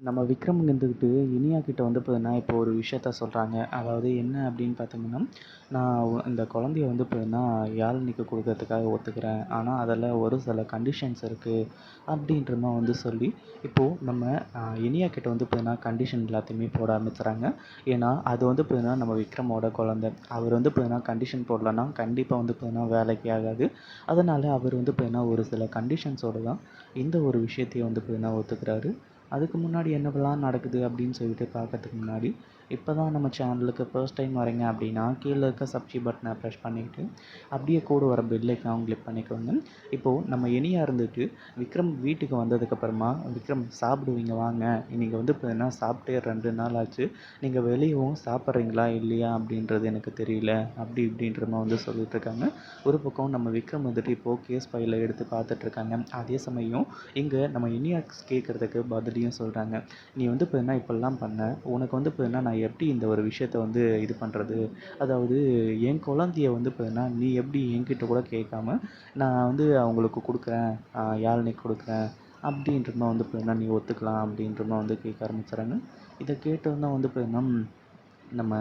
நம்ம விக்ரம் இருந்துக்கிட்டு இனியா கிட்ட வந்து பார்த்தீங்கன்னா இப்போ ஒரு விஷயத்த சொல்கிறாங்க அதாவது என்ன அப்படின்னு பார்த்தீங்கன்னா நான் இந்த குழந்தைய வந்து பார்த்தீங்கன்னா யாழ்னிக்கு கொடுக்கறதுக்காக ஒத்துக்கிறேன். ஆனால் அதில் ஒரு சில கண்டிஷன்ஸ் இருக்குது அப்படின்ற மாதிரி வந்து சொல்லி இப்போது நம்ம இனியா கிட்ட வந்து பார்த்தீங்கன்னா கண்டிஷன் எல்லாத்தையுமே போட ஆரம்பிச்சுறாங்க. ஏன்னா அது வந்து பார்த்தீங்கன்னா நம்ம விக்ரமோட குழந்தை. அவர் வந்து பார்த்தீங்கன்னா கண்டிஷன் போடலன்னா கண்டிப்பாக வந்து பார்த்தீங்கன்னா வேலைக்கு ஆகாது. அதனால் அவர் வந்து பார்த்தீங்கன்னா ஒரு சில கண்டிஷன்ஸோடு தான் இந்த ஒரு விஷயத்தையும் வந்து பார்த்தீங்கன்னா ஒத்துக்கிறாரு. அதுக்கு முன்னாடி என்னவெல்லாம் நடக்குது அப்படின்னு சொல்லிட்டு பார்க்கறதுக்கு முன்னாடி இப்போ தான் நம்ம சேனலுக்கு ஃபர்ஸ்ட் டைம் வரீங்க அப்படின்னா கீழே இருக்க சப்ஸ்கி பட்டனை ப்ரெஷ் பண்ணிவிட்டு அப்படியே கூட வர பெல் ஐக்கான் கிளிக் பண்ணிக்கோங்க. இப்போது நம்ம இனியாக இருந்துட்டு விக்ரம் வீட்டுக்கு வந்ததுக்கப்புறமா விக்ரம் சாப்பிடுவீங்க வாங்க. இன்றைக்கி வந்து பார்த்தீங்கன்னா சாப்பிட்டே ரெண்டு நாள் ஆச்சு. நீங்கள் வெளியவும் சாப்பிட்றீங்களா இல்லையா அப்படின்றது எனக்கு தெரியல. அப்படி இப்படின்ற மாதிரி வந்து சொல்லிட்டு இருக்காங்க. ஒரு பக்கம் நம்ம விக்ரம் வந்துட்டு இப்போது கேஸ் ஃபைலை எடுத்து பார்த்துட்ருக்காங்க அதே சமயம் இங்கே நம்ம இனியா கேட்குறதுக்கு பதிலையும் சொல்கிறாங்க நீ வந்து பார்த்தீங்கன்னா இப்போல்லாம் பண்ண. உனக்கு வந்து பார்த்தீங்கன்னா நான் எப்படி இந்த ஒரு விஷயத்த வந்து இது பண்ணுறது அதாவது என் குழந்தைய வந்து பார்த்தீங்கன்னா நீ எப்படி என்கிட்ட கூட கேட்காம நான் வந்து அவங்களுக்கு கொடுக்குறேன் யாழினிக்கு கொடுக்குறேன் அப்படின்றமா வந்து பார்த்தீங்கன்னா நீ ஒத்துக்கலாம் அப்படின்ற மாதிரி வந்து கேட்க ஆரம்பிச்சிடுறாங்க. இதை கேட்டோன்னா வந்து பார்த்தீங்கன்னா நம்ம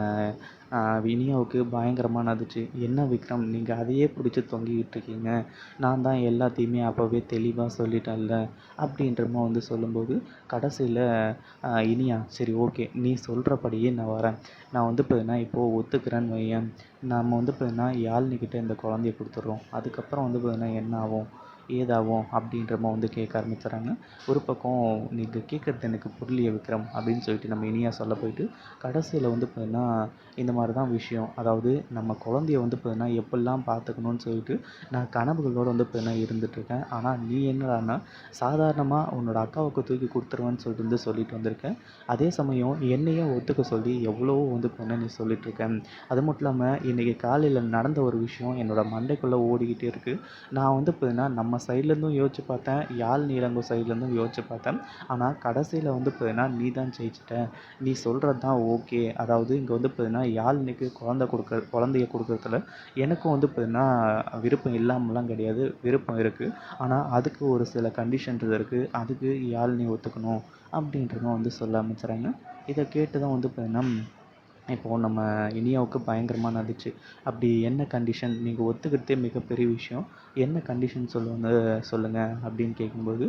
இனியாவுக்கு பயங்கரமாக நடிச்சு என்ன விக்ரம் நீங்கள் அதையே பிடிச்சி தொங்கிக்கிட்டு இருக்கீங்க. நான் தான் எல்லாத்தையுமே அப்போவே தெளிவாக சொல்லிட்டேன்ல அப்படின்றமா வந்து சொல்லும்போது கடைசியில் இனியா சரி ஓகே நீ சொல்கிறபடியே நான் வரேன். நான் வந்து பார்த்தீங்கன்னா இப்போது ஒத்துக்கிறேன்னு வையேன். நம்ம வந்து பார்த்தீங்கன்னா யாழ்னிக்கிட்ட இந்த குழந்தைய கொடுத்துட்றோம். அதுக்கப்புறம் வந்து பார்த்தீங்கன்னா என்ன ஆகும்? ஏதாகும் அப்படின்ற மாதிரி வந்து கேட்க ஆரம்பிச்சிடறாங்க. ஒரு பக்கம் நீங்கள் கேட்குறது எனக்கு புரியலையே விக்ரம் அப்படின்னு சொல்லிட்டு நம்ம இனியா சொல்ல போயிட்டு கடைசியில் வந்து பார்த்தீங்கன்னா இந்த மாதிரி தான் விஷயம். அதாவது நம்ம குழந்தைய வந்து பார்த்தீங்கன்னா எப்படிலாம் பார்த்துக்கணும்னு சொல்லிட்டு நான் கனவுகளோடு வந்து பார்த்தீங்கன்னா இருந்துகிட்ருக்கேன் ஆனால் நீ என்னடான்னா சாதாரணமாக உன்னோட அக்காவுக்கு தூக்கி கொடுத்துருவேன்னு சொல்லிட்டு வந்து சொல்லிட்டு வந்திருக்கேன். அதே சமயம் என்னையும் ஒத்துக்க சொல்லி எவ்வளவோ வந்து பார்த்தீங்கன்னா நீ சொல்லிகிட்ருக்க அது மட்டும் இல்லாமல் இன்றைக்கி காலையில் நடந்த ஒரு விஷயம் என்னோடய மண்டைக்குள்ளே ஓடிக்கிட்டே இருக்குது நான் வந்து பார்த்தீங்கன்னா நம்ம சைட்லேருந்தும் யோசிச்சு பார்த்தேன். யாழ் நீலங்கோ சைட்லேருந்தும் யோசிச்சு பார்த்தேன். ஆனால் கடைசியில் வந்து பார்த்தீங்கன்னா நீ தான் ஜெயிச்சிட்ட. நீ சொல்கிறது தான் ஓகே அதாவது இங்கே வந்து பார்த்தீங்கன்னா யாழினிக்கு குழந்த கொடுக்க குழந்தைய கொடுக்குறதுல எனக்கும் வந்து பார்த்தீங்கன்னா விருப்பம் இல்லாமலாம் கிடையாது. விருப்பம் இருக்குது ஆனால் அதுக்கு ஒரு சில கண்டிஷன்ஸ் இருக்குது அதுக்கு யாழினி ஒத்துக்கணும் அப்படின்றதும் வந்து சொல்ல ஆரம்பிச்சுறாங்க இதை கேட்டு தான் வந்து பார்த்தீங்கன்னா இப்போது நம்ம இனியாவுக்கு பயங்கரமாக நடந்துச்சு அப்படி என்ன கண்டிஷன் நீங்கள் ஒத்துக்கிட்டே மிகப்பெரிய விஷயம். என்ன கண்டிஷன் சொல்லுங்க சொல்லுங்கள் அப்படின்னு கேட்கும்போது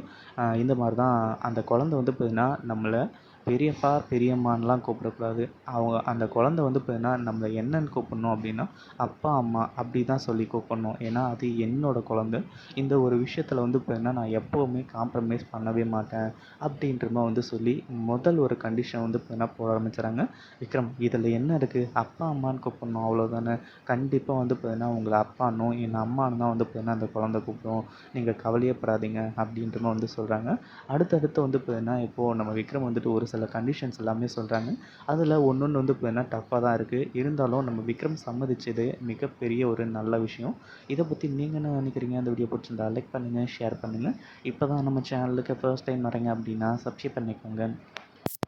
இந்த மாதிரி தான் அந்த குழந்த வந்து பார்த்தீங்கன்னா நம்மளை பெரியப்பா பெரியம்மான்லாம் கூப்பிடக்கூடாது. அவங்க அந்த குழந்த வந்து பார்த்தீங்கன்னா நம்மளை என்னன்னு கூப்பிடணும் அப்படின்னா அப்பா அம்மா அப்படி தான் சொல்லி கூப்பிடணும். ஏன்னா அது என்னோடய குழந்த. இந்த ஒரு விஷயத்தில் வந்து பார்த்தீங்கன்னா நான் எப்போவுமே காம்ப்ரமைஸ் பண்ணவே மாட்டேன் அப்படின்ற மாதிரி வந்து சொல்லி முதல் ஒரு கண்டிஷன் வந்து பார்த்தீங்கன்னா போட ஆரம்பிச்சுறாங்க விக்ரம் இதில் என்ன இருக்குது அப்பா அம்மான்னு கூப்பிடணும் அவ்வளோதானே கண்டிப்பாக வந்து பார்த்தீங்கன்னா உங்களை அப்பானும் என் அம்மானு தான் வந்து பார்த்தீங்கன்னா அந்த குழந்த கூப்பிடும். நீங்கள் கவலையப்படாதீங்க அப்படின்ற மாதிரி வந்து சொல்கிறாங்க அடுத்தடுத்து வந்து பார்த்தீங்கன்னா இப்போது நம்ம விக்ரம் வந்துட்டு ஒரு சில கண்டிஷன்ஸ் எல்லாமே சொல்கிறாங்க அதில் ஒன்று ஒன்று வந்து வேணால் டஃப்பாக தான் இருக்குது இருந்தாலும் நம்ம விக்ரம் சம்மதிச்சது மிகப்பெரிய ஒரு நல்ல விஷயம். இதை பற்றி நீங்கள் என்ன நினைக்கிறீங்க? அந்த வீடியோ பிடிச்சிருந்தா லைக் பண்ணுங்கள் ஷேர் பண்ணுங்கள் இப்போ தான் நம்ம சேனலுக்கு ஃபர்ஸ்ட் டைம் வரீங்க அப்படின்னா சப்ஸ்கிரைப் பண்ணிக்கோங்க.